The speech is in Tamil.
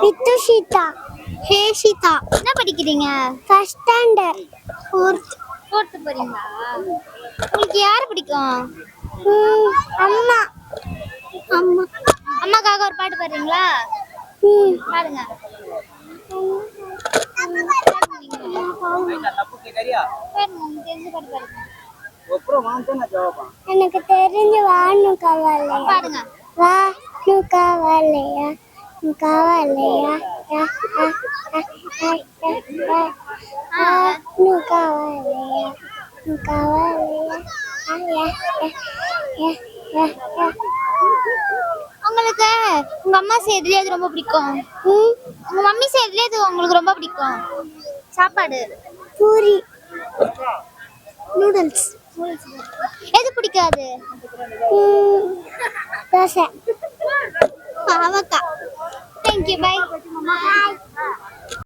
வித்துஷிதா ஹேஷிதா என்ன படிக்கிறீங்க? ஃபர்ஸ்ட் ஸ்டாண்டர்ட் ஃபோர்த் ஃபோர்த்து போறீங்களா? உங்களுக்கு யார் பிடிக்கும்? அம்மா. அம்மா. அம்மாக்காக ஒரு பாட்டு பாடுறீங்களா? ம். பாடுங்க. எனக்கு தெரிஞ்ச வானு கவலையா? பாடுங்க. வா நு கவலையா? யா யா யா யா யா உங்களுக்கு உங்க அம்மா செய்யறதுல எது ரொம்ப பிடிக்கும். உங்க மம்மி செய்யறதுல எது உங்களுக்கு ரொம்ப பிடிக்கும். சாப்பாடு? பூரி. நூடுல்ஸ். எது பிடிக்காது? avaka. Thank you. Bye. Bye.